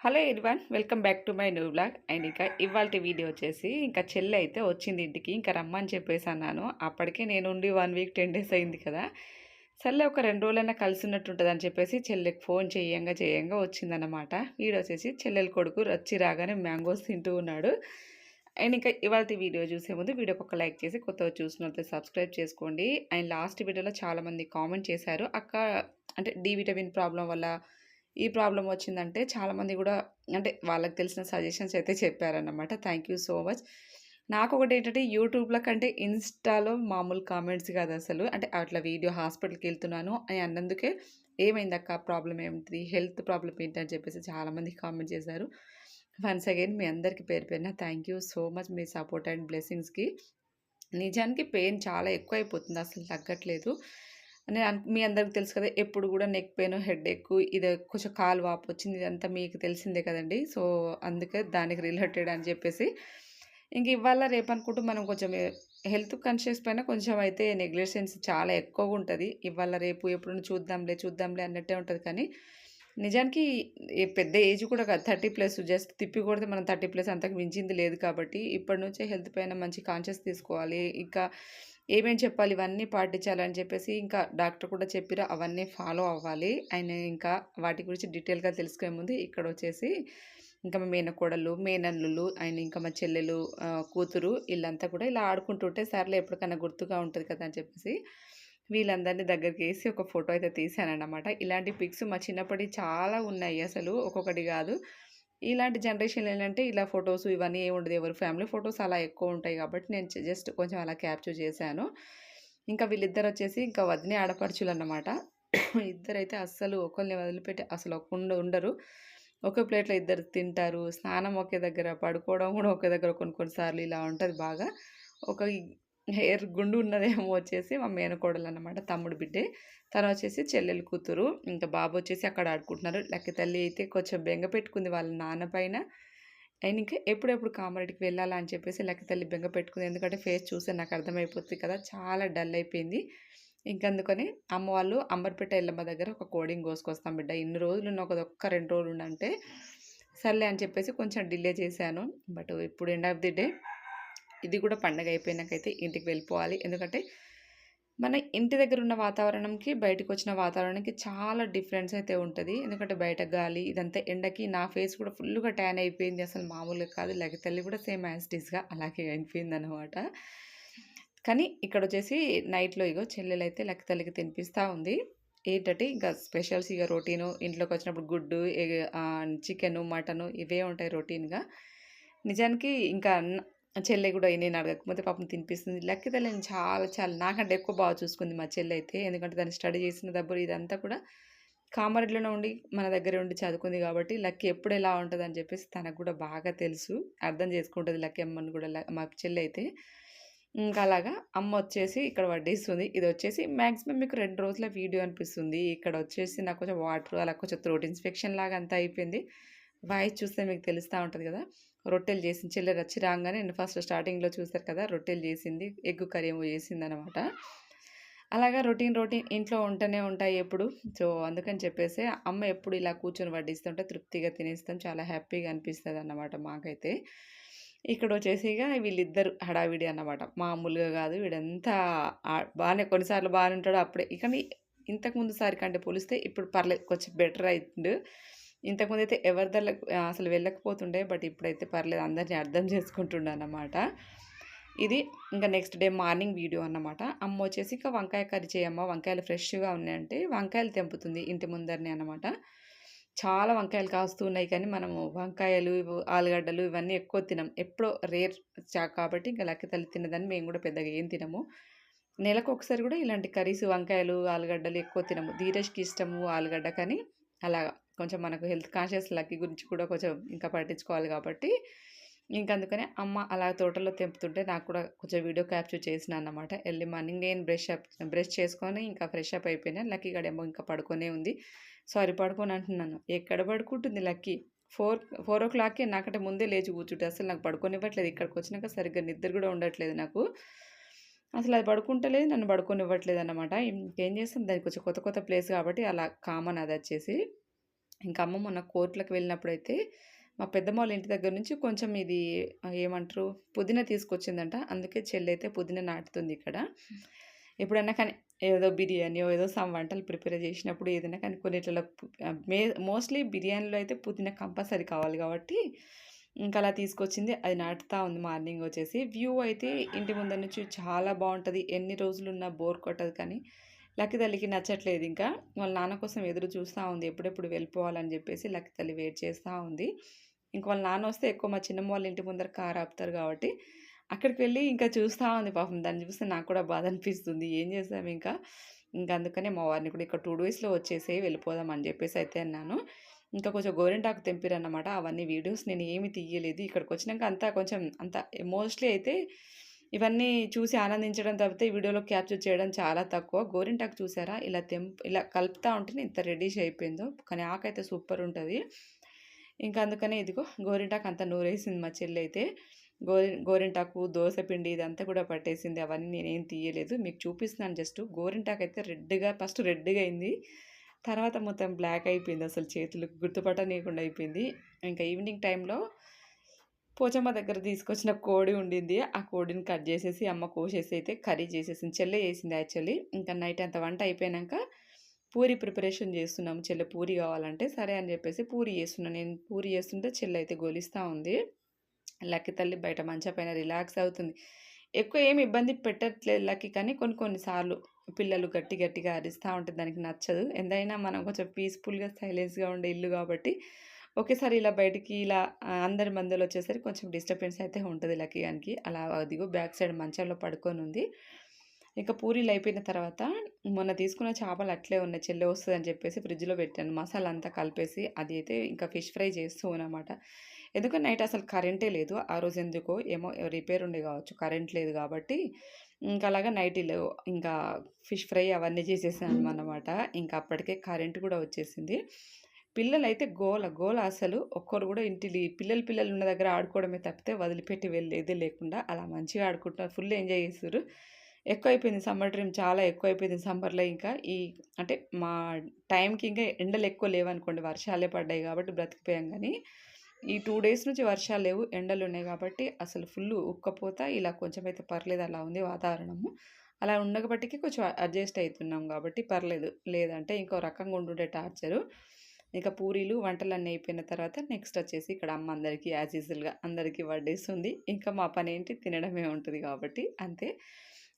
Hello everyone welcome back to my new blog. And ఇంకా ఇవాళ video వచ్చేసి ఇంకా చెల్లి అయితే వచ్చింది ఇంటికి ఇంకా రమ్మని చెప్పేసి అన్నాను. అప్పటికే నేను ఉండి వన్ వీక్ టెన్ డేస్ అయింది కదా. సర్లే ఒక రెండు రోజులైనా కలిసి ఉన్నట్టు ఉంటుంది అని చెప్పేసి చెల్లెకి ఫోన్ చేయంగా చేయంగా వచ్చిందన్నమాట. వీడు వచ్చేసి చెల్లెల కొడుకు రచ్చి రాగానే మ్యాంగోస్ తింటూ ఉన్నాడు. అండ్ ఇంకా ఇవాళ వీడియో చూసే ముందు వీడియోకి ఒక లైక్ చేసి కొత్తగా చూసినట్లయితే సబ్స్క్రైబ్ చేసుకోండి. అండ్ లాస్ట్ వీడియోలో చాలామంది కామెంట్ చేశారు. అక్క అంటే డి విటమిన్ ప్రాబ్లం వల్ల ఈ ప్రాబ్లం వచ్చిందంటే చాలామంది కూడా అంటే వాళ్ళకి తెలిసిన సజెషన్స్ అయితే చెప్పారన్నమాట. Thank you so much. నాకు ఒకటి ఏంటంటే యూట్యూబ్లో కంటే ఇన్స్టాలో మామూలు కామెంట్స్ కాదు అసలు. అంటే అట్లా వీడియో హాస్పిటల్కి వెళ్తున్నాను అని అన్నందుకే ఏమైంది అక్క ప్రాబ్లం ఏమిటి హెల్త్ ప్రాబ్లం ఏంటి అని చెప్పేసి చాలామంది కామెంట్ చేశారు. వన్స్ అగైన్ మీ అందరికీ పేరు పేరున థ్యాంక్ యూ సో మచ్ మీ సపోర్ట్ అండ్ బ్లెస్సింగ్స్కి. నిజానికి పెయిన్ చాలా ఎక్కువ అయిపోతుంది అసలు తగ్గట్లేదు. నేను మీ అందరికి తెలుసు కదా ఎప్పుడు కూడా నెక్ పెయిన్ హెడ్ ఎక్ ఇది కొంచెం కాలు వాపు వచ్చింది ఇదంతా మీకు తెలిసిందే కదండి. సో అందుకే దానికి రిలేటెడ్ అని చెప్పేసి. ఇంక ఇవాళ రేపు అనుకుంటూ మనం కొంచెం హెల్త్ కాన్షియస్ పైన కొంచెం అయితే నెగ్లెజెన్స్ చాలా ఎక్కువగా ఉంటుంది. ఇవాళ రేపు ఎప్పుడు చూద్దాంలే చూద్దాంలే అన్నట్టే ఉంటుంది కానీ నిజానికి పెద్ద ఏజ్ కూడా కాదు థర్టీ ప్లస్ జస్ట్ తిప్పి కొడితే మనం థర్టీ ప్లస్ అంతకు మించింది లేదు కాబట్టి ఇప్పటి నుంచే హెల్త్ పైన మంచి కాన్షియస్ తీసుకోవాలి. ఇంకా ఏమేమి చెప్పాలి? ఇవన్నీ పాటించాలని చెప్పేసి ఇంకా డాక్టర్ కూడా చెప్పిరా అవన్నీ ఫాలో అవ్వాలి. ఆయన ఇంకా వాటి గురించి డీటెయిల్గా తెలుసుకునే ముందు ఇక్కడ వచ్చేసి ఇంకా మా మేనకోడలు మేనల్లులు ఆయన ఇంకా మా చెల్లెలు కూతురు వీళ్ళంతా కూడా ఇలా ఆడుకుంటుంటే సర్లే ఎప్పటికైనా గుర్తుగా ఉంటుంది కదా అని చెప్పేసి వీళ్ళందరినీ దగ్గరికి వేసి ఒక ఫోటో అయితే తీశానన్నమాట. ఇలాంటి పిక్స్ మా చిన్నప్పటి చాలా ఉన్నాయి అసలు ఒక్కొక్కటి కాదు. ఇలాంటి జనరేషన్ ఏంటంటే ఇలా ఫొటోస్ ఇవన్నీ ఏమి ఉండదు. ఎవరు ఫ్యామిలీ ఫొటోస్ అలా ఎక్కువ ఉంటాయి కాబట్టి నేను జస్ట్ కొంచెం అలా క్యాప్చర్ చేశాను. ఇంకా వీళ్ళిద్దరు వచ్చేసి ఇంకా వదిన ఆడపడుచులు అన్నమాట. ఇద్దరైతే అస్సలు ఒకరిని వదిలిపెట్టి అసలు ఒక్క ఉండరు. ఒకే ప్లేట్లో ఇద్దరు తింటారు. స్నానం ఒకే దగ్గర పడుకోవడం కూడా ఒకే దగ్గర కొన్ని కొన్నిసార్లు ఇలా ఉంటుంది బాగా. ఒక హెయిర్ గుండు ఉన్నదేమో వచ్చేసి మా మేనకోడలు అనమాట తమ్ముడు బిడ్డే. తను వచ్చేసి చెల్లెలు కూతురు. ఇంకా బాబు వచ్చేసి అక్కడ ఆడుకుంటున్నారు. లెక్క తల్లి అయితే కొంచెం బెంగ పెట్టుకుంది వాళ్ళ నాన్న పైన. అండ్ ఇంకా ఎప్పుడెప్పుడు కామారెడ్డికి వెళ్ళాలా అని చెప్పేసి లెక్క తల్లి బెంగ పెట్టుకుంది. ఎందుకంటే ఫేస్ చూస్తే నాకు అర్థమైపోతుంది కదా చాలా డల్ అయిపోయింది. ఇంకందుకని అమ్మ వాళ్ళు అంబర్పేట ఎల్లమ్మ దగ్గర ఒక కోడింగ్ కోసుకొస్తాం బిడ్డ. ఇన్ని రోజులు ఉన్న ఒక ఒక్క రెండు రోజులు ఉండంటే సర్లే అని చెప్పేసి కొంచెం డిలే చేశాను. బట్ ఇప్పుడు ఎండ్ ఆఫ్ ది డే. ఇది కూడా పండగ అయిపోయినాకైతే ఇంటికి వెళ్ళిపోవాలి. ఎందుకంటే మన ఇంటి దగ్గర ఉన్న వాతావరణంకి బయటకు వచ్చిన వాతావరణంకి చాలా డిఫరెన్స్ అయితే ఉంటుంది. ఎందుకంటే బయట గాలి ఇదంతా ఎండకి నా ఫేస్ కూడా ఫుల్గా ట్యాన్ అయిపోయింది. అసలు మామూలుగా కాదు. లేక తల్లి కూడా సేమ్ యాస్టీస్గా అలాగే అయిపోయింది అనమాట కానీ ఇక్కడ వచ్చేసి నైట్లో ఇగో చెల్లెలు అయితే లెక్క తల్లికి తినిపిస్తూ ఉంది. ఏంటంటే ఇంకా స్పెషల్స్ ఇక రొటీను ఇంట్లోకి వచ్చినప్పుడు గుడ్డు చికెను మటను ఇవే ఉంటాయి రొటీన్గా నిజానికి ఇంకా చెల్లె కూడా నేను అడగకపోతే పాపం తినిపిస్తుంది. లక్కీ నేను చాలా చాలా నాకంటే ఎక్కువ బాగా చూసుకుంది మా చెల్లె అయితే. ఎందుకంటే దాన్ని స్టడీ చేసిన డబ్బులు ఇదంతా కూడా కామారెడ్డిలోనే ఉండి మన దగ్గర ఉండి చదువుకుంది కాబట్టి లక్కీ ఎప్పుడు ఎలా ఉంటుంది అని చెప్పేసి తనకు కూడా బాగా తెలుసు. అర్థం చేసుకుంటుంది లక్కీ అమ్మని కూడా మా చెల్లె అయితే. ఇంకా అలాగా అమ్మ వచ్చేసి ఇక్కడ వడ్డిస్తుంది. ఇది వచ్చేసి మ్యాక్సిమం మీకు రెండు రోజుల వీడియో అనిపిస్తుంది. ఇక్కడ వచ్చేసి నాకు కొంచెం వాటర్ అలా కొంచెం త్రోట్ ఇన్స్పెక్షన్ లాగా అంతా అయిపోయింది. వాయిస్ చూస్తే మీకు తెలుస్తూ ఉంటుంది కదా. రొట్టెలు చేసింది. చెల్లె రచ్చి రాగానే నేను ఫస్ట్ స్టార్టింగ్లో చూస్తారు కదా రొట్టెలు చేసింది ఎగ్ కర్రీ ఏమో చేసింది అనమాట అలాగా రొటీన్ రొటీన్ ఇంట్లో ఉంటూనే ఉంటాయి ఎప్పుడు. సో అందుకని చెప్పేసి అమ్మ ఎప్పుడు ఇలా కూర్చొని వడ్డిస్తుంటే తృప్తిగా తినేస్తాం. చాలా హ్యాపీగా అనిపిస్తుంది అన్నమాట మాకైతే. ఇక్కడ వచ్చేసి ఇక వీళ్ళిద్దరు హడావిడి అన్నమాట. మామూలుగా కాదు వీడంతా బాగానే కొన్నిసార్లు బాగానే ఉంటాడు అప్పుడే. కానీ ఇంతకుముందు సారి కంటే పోలిస్తే ఇప్పుడు పర్లేదు కొంచెం బెటర్ అవుతుంది ఇంతకుముందు అయితే ఎవరి దగ్గర అసలు వెళ్ళకపోతుండే బట్ ఇప్పుడైతే పర్లేదు అందరినీ అర్థం చేసుకుంటుండే అన్నమాట ఇది ఇంకా నెక్స్ట్ డే మార్నింగ్ వీడియో అన్నమాట. అమ్మ వచ్చేసి ఇంకా వంకాయ కర్రీ చేయమ్మ వంకాయలు ఫ్రెష్గా ఉన్నాయంటే వంకాయలు తెంపుతుంది ఇంటి ముందరనే అనమాట చాలా వంకాయలు కాస్తున్నాయి కానీ మనము వంకాయలు ఆలుగడ్డలు ఇవన్నీ ఎక్కువ తినం. ఎప్పుడో రేర్ కాబట్టి ఇంకా లక్క తల్లి తినదని మేము కూడా పెద్దగా ఏం తినము. నెలకు ఒకసారి కూడా ఇలాంటి కర్రీస్ వంకాయలు ఆలుగడ్డలు ఎక్కువ తినము. ధీరజ్కి ఇష్టము ఆలుగడ్డ కానీ అలాగా. కొంచెం మనకు హెల్త్ కాన్షియస్ లక్కీ గురించి కూడా కొంచెం ఇంకా పట్టించుకోవాలి కాబట్టి. ఇంక అందుకనే అమ్మ అలా తోటలో తెంపుతుంటే నాకు కూడా కొంచెం వీడియో క్యాప్చర్ చేసిన అన్నమాట ఎర్లీ మార్నింగ్ నేను బ్రష్ అప్ బ్రష్ చేసుకొని ఇంకా ఫ్రెష్ అప్ అయిపోయినా లక్కీ గడేమో ఇంకా పడుకొనే ఉంది. సారీ పడుకొని అంటున్నాను. ఎక్కడ పడుకుంటుంది లక్కీ? ఫోర్ ఫోర్ ఓ క్లాక్కి నాకంటే ముందే లేచి కూర్చుంటే అసలు నాకు పడుకొనివ్వట్లేదు. ఇక్కడికి వచ్చినాక సరిగ్గా నిద్ర కూడా ఉండట్లేదు నాకు. అసలు అది పడుకుంటలేదు నన్ను పడుకొనివ్వట్లేదు అనమాట ఇంకేం చేస్తాం? దానికి కొంచెం కొత్త కొత్త ప్లేస్ కాబట్టి అలా కామన్ అది వచ్చేసి. ఇంకా అమ్మ మొన్న కోర్టులకు వెళ్ళినప్పుడైతే మా పెద్దమ్మ వాళ్ళ ఇంటి దగ్గర నుంచి కొంచెం ఇది ఏమంటారు పుదీనా తీసుకొచ్చిందంట. అందుకే చెల్లి అయితే పుదీనా నాటుతుంది ఇక్కడ. ఎప్పుడైనా కానీ ఏదో బిర్యానీ ఏదో సమ్ వంటలు ప్రిపేర్ చేసినప్పుడు ఏదైనా కానీ కొన్నిట్లలో మే మోస్ట్లీ బిర్యానీలో అయితే పుదీనా కంపల్సరీ కావాలి కాబట్టి ఇంకా అలా తీసుకొచ్చింది. అది నాటుతా ఉంది మార్నింగ్ వచ్చేసి. వ్యూ అయితే ఇంటి ముందర నుంచి చాలా బాగుంటుంది. ఎన్ని రోజులు ఉన్నా బోర్ కొట్టదు కానీ లక్కి తల్లికి నచ్చట్లేదు ఇంకా. వాళ్ళ నాన్న కోసం ఎదురు చూస్తూ ఉంది ఎప్పుడెప్పుడు వెళ్ళిపోవాలని చెప్పేసి లక్కి తల్లి వెయిట్ చేస్తూ ఉంది. ఇంక వాళ్ళ నాన్న వస్తే ఎక్కువ మా చిన్నమ్మ వాళ్ళ ఇంటి ముందర కారు ఆపుతారు కాబట్టి అక్కడికి వెళ్ళి ఇంకా చూస్తూ ఉంది పాపం. దాన్ని చూస్తే నాకు కూడా బాధ అనిపిస్తుంది. ఏం చేస్తాం ఇంకా? ఇంకా అందుకనే మా వారిని కూడా ఇక్కడ టూ డేస్లో వచ్చేసి వెళ్ళిపోదాం అని చెప్పేసి అయితే అన్నాను. ఇంకా కొంచెం గోరింటాకు తెంపిరన్నమాట. అవన్నీ వీడియోస్ నేను ఏమి తీయలేదు. ఇక్కడికి వచ్చినాక అంతా కొంచెం అంత మోస్ట్లీ అయితే ఇవన్నీ చూసి ఆనందించడం తప్పితే ఈ వీడియోలో క్యాప్చర్ చేయడం చాలా తక్కువ. గోరింటాకు చూసారా? ఇలా తెంపు ఇలా కలుపుతూ ఉంటేనే ఇంత రెడీష్ అయిపోయిందో? కానీ ఆకైతే సూపర్ ఉంటుంది. ఇంకా అందుకనే ఇదిగో గోరింటాకు అంత నూరేసింది మా చెల్లి అయితే గోరి గోరింటాకు దోశ పిండి ఇదంతా కూడా పట్టేసింది. అవన్నీ నేనేం తీయలేదు. మీకు చూపిస్తున్నాను జస్ట్. గోరింటాకు అయితే రెడ్గా ఫస్ట్ రెడ్గా అయింది. తర్వాత మొత్తం బ్లాక్ అయిపోయింది అసలు చేతులు. గుర్తుపట్టనీయకుండా అయిపోయింది. ఇంకా ఈవినింగ్ టైంలో పోచమ్మ దగ్గర తీసుకొచ్చిన కోడి ఉండింది. ఆ కోడిని కట్ చేసేసి అమ్మ కోసేసి అయితే కర్రీ చేసేసింది. చెల్లె చేసింది యాక్చువల్లీ. ఇంకా నైట్ అంత వంట అయిపోయాక పూరి ప్రిపరేషన్ చేస్తున్నాము. చెల్లె పూరి కావాలంటే సరే అని చెప్పేసి పూరి చేస్తున్నాను నేను పూరి చేస్తుంటే చెల్లె అయితే గోలిస్తూ ఉంది. లక్కి తల్లి బయట మంచం పైన రిలాక్స్ అవుతుంది. ఎక్కువ ఏమి ఇబ్బంది పెట్టట్లేదు లక్కీ కానీ కొన్ని కొన్నిసార్లు పిల్లలు గట్టి గట్టిగా అరిస్తూ ఉంటే దానికి నచ్చదు. ఎంతైనా మనం కొంచెం పీస్ఫుల్గా సైలెన్స్గా ఉండే ఇల్లు కాబట్టి ఒకేసారి ఇలా బయటికి ఇలా అందరి మందిలో వచ్చేసరికి కొంచెం డిస్టర్బెన్స్ అయితే ఉంటుంది లక్కీగానికి అలా అదిగో బ్యాక్ సైడ్ మంచంలో పడుకొని ఉంది. ఇంకా పూరీలు అయిపోయిన తర్వాత మొన్న తీసుకున్న చేపలు అట్లే ఉన్నాయి చెల్లె వస్తుంది అని చెప్పేసి ఫ్రిడ్జ్లో పెట్టాను. మసాలా అంతా కలిపేసి అది అయితే ఇంకా ఫిష్ ఫ్రై చేస్తూ అనమాట ఎందుకంటే నైట్ అసలు కరెంటే లేదు. ఆ రోజు ఎందుకో ఏమో రిపేర్ ఉండే కావచ్చు కరెంట్ లేదు కాబట్టి ఇంకా అలాగా నైట్ ఇలా ఇంకా ఫిష్ ఫ్రై అవన్నీ చేసేసాను అనమాట ఇంకా అప్పటికే కరెంట్ కూడా వచ్చేసింది. పిల్లలైతే గోల గోల అసలు. ఒక్కరు కూడా ఇంటి పిల్లలు పిల్లలు ఉన్న దగ్గర ఆడుకోవడమే తప్పితే వదిలిపెట్టి వెళ్ళేదే లేకుండా అలా మంచిగా ఆడుకుంటున్నారు. ఫుల్ ఎంజాయ్ చేస్తారు ఎక్కువ అయిపోయింది సమ్మర్ డ్రీమ్ చాలా ఎక్కువ అయిపోయింది సమ్మర్లో ఇంకా. ఈ అంటే మా టైంకి ఇంకా ఎండలు ఎక్కువ లేవనుకోండి వర్షాలే పడ్డాయి కాబట్టి బ్రతికిపోయాం కానీ ఈ టూ డేస్ నుంచి వర్షాలు లేవు ఎండలు ఉన్నాయి కాబట్టి అసలు ఫుల్ ఉక్కపోత. ఇలా కొంచెం అయితే పర్లేదు అలా ఉంది వాతావరణము. అలా ఉండబట్టికి కొంచెం అడ్జస్ట్ అవుతున్నాం కాబట్టి పర్లేదు. లేదంటే ఇంకో రకంగా ఉండుండే టార్చరు. ఇక పూరీలు వంటలన్నీ అయిపోయిన తర్వాత నెక్స్ట్ వచ్చేసి ఇక్కడ అమ్మ అందరికీ యాజ్ యూజువల్గా అందరికీ వడ్డేస్తుంది. ఇంకా మా పని ఏంటి తినడమే ఉంటుంది కాబట్టి అంతే.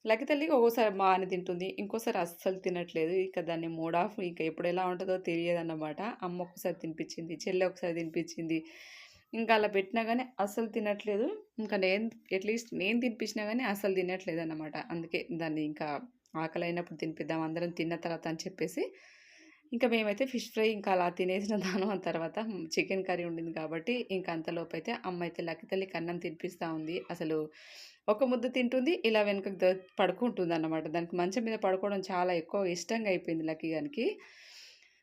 లకి తల్లికి ఒక్కోసారి బాగానే తింటుంది. ఇంకోసారి అస్సలు తినట్లేదు. ఇక దాన్ని మూడ్ ఆఫ్ ఇంకా ఎప్పుడు ఎలా ఉంటుందో తెలియదు అన్నమాట అమ్మ ఒకసారి తినిపించింది చెల్లె ఒకసారి తినిపించింది. ఇంకా అలా పెట్టినా కానీ అస్సలు తినట్లేదు. ఇంకా నేను అట్లీస్ట్ నేను తినిపించినా కానీ అస్సలు తినట్లేదు అన్నమాట అందుకే దాన్ని ఇంకా ఆకలి అయినప్పుడు తినిపిద్దాం అందరం తిన్న తర్వాత అని చెప్పేసి ఇంకా మేమైతే ఫిష్ ఫ్రై ఇంకా అలా తినేసిన దానం తర్వాత చికెన్ కర్రీ ఉండింది కాబట్టి ఇంకా అంతలోపు అయితే అమ్మ అయితే లక్కి తల్లి అన్నం తినిపిస్తూ ఉంది. అసలు ఒక ముద్ద తింటుంది ఇలా వెనుక పడుకుంటుంది అన్నమాట దానికి మంచం మీద పడుకోవడం చాలా ఎక్కువ ఇష్టంగా అయిపోయింది లక్కీ గారికి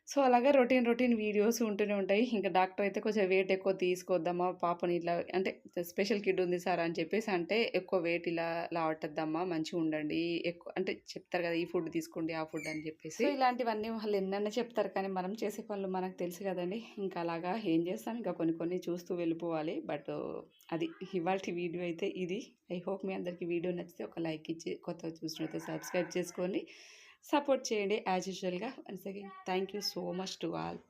సో అలాగే రొటీన్ రొటీన్ వీడియోస్ ఉంటూనే ఉంటాయి. ఇంకా డాక్టర్ అయితే కొంచెం వెయిట్ ఎక్కువ తీసుకొద్దామా పాపని ఇట్లా అంటే స్పెషల్ కిడ్ ఉంది సార్ అని చెప్పేసి అంటే ఎక్కువ వెయిట్ ఇలా లావట్టద్దమ్మా మంచిగా ఉండండి. ఎక్కువ అంటే చెప్తారు కదా ఈ ఫుడ్ తీసుకోండి ఆ ఫుడ్ అని చెప్పేసి. ఇలాంటివన్నీ వాళ్ళు ఎన్నైనా చెప్తారు. కానీ మనం చేసే పనులు మనకు తెలుసు కదండి. ఇంకా అలాగా ఏం చేస్తాం? ఇంకా కొన్ని కొన్ని చూస్తూ వెళ్ళిపోవాలి. బట్ అది ఇవాళ వీడియో అయితే ఇది. ఐ హోప్ మీ అందరికీ వీడియో నచ్చితే ఒక లైక్ ఇచ్చి కొత్త చూసినట్టు సబ్స్క్రైబ్ చేసుకోండి. సపోర్ట్ చేయండి యాజ్ యూజువల్గా once again thank you so much to all